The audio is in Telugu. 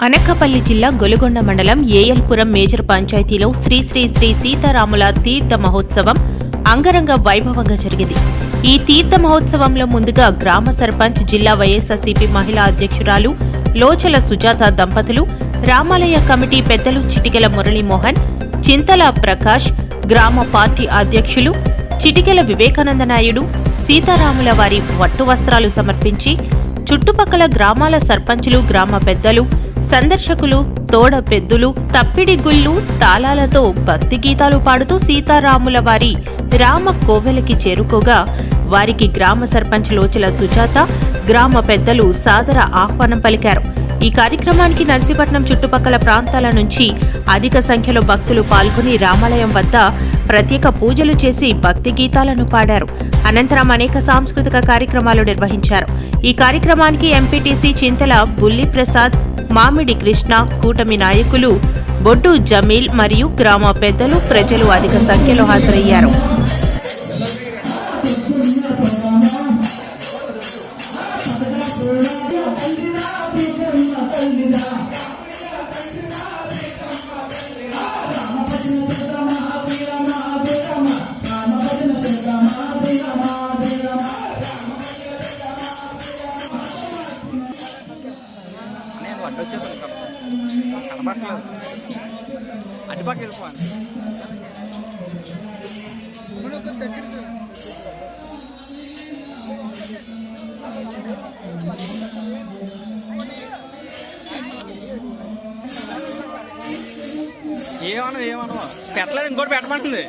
అనకపల్లి జిల్లా గొలుగొండ మండలం ఏఎల్పురం మేజర్ పంచాయతీలో శ్రీ శ్రీ శ్రీ సీతారాముల తీర్థ మహోత్సవం అంగరంగ వైభవంగా జరిగింది. ఈ తీర్థ మహోత్సవంలో ముందుగా గ్రామ సర్పంచ్ జిల్లా వైఎస్ఆర్సీపీ మహిళా అధ్యక్షురాలు లోచల సుజాత దంపతులు రామాలయ కమిటీ పెద్దలు చిటికెల మురళీమోహన్ చింతల ప్రకాష్ గ్రామ పార్టీ అధ్యక్షులు చిటికెల వివేకానంద నాయుడు సీతారాముల వారి వట్టు వస్త్రాలు సమర్పించి చుట్టుపక్కల గ్రామాల సర్పంచులు గ్రామ పెద్దలు సందర్శకులు తోడ పెద్దులు తప్పిడి గుళ్ళు తాళాలతో భక్తి గీతాలు పాడుతూ సీతారాముల వారి రామ కోవెలకి చేరుకోగా వారికి గ్రామ సర్పంచ్ లోచల సుజాత గ్రామ పెద్దలు సాదర ఆహ్వానం పలికారు. ఈ కార్యక్రమానికి నర్సీపట్నం చుట్టుపక్కల ప్రాంతాల నుంచి అధిక సంఖ్యలో భక్తులు పాల్గొని రామాలయం వద్ద ప్రత్యేక పూజలు చేసి భక్తి గీతాలను పాడారు. అనంతరం అనేక సాంస్కృతిక కార్యక్రమాలు నిర్వహించారు. ఈ కార్యక్రమానికి ఎంపీటీసీ చింతల బుల్లి ప్రసాద్ మామిడి కృష్ణ కూటమి నాయకులు బొడ్డు జమీల్ మరియు గ్రామ పెద్దలు ప్రజలు అధిక సంఖ్యలో హాజరయ్యారు. అడ్డు వచ్చేసాను కదా కనబడట్లేదు. అటుపక్క వెళ్ళిపోవాలి ఏమన్నా ఏమన్నా పెట్టలేదు ఇంకోటి పెట్టమంటుంది.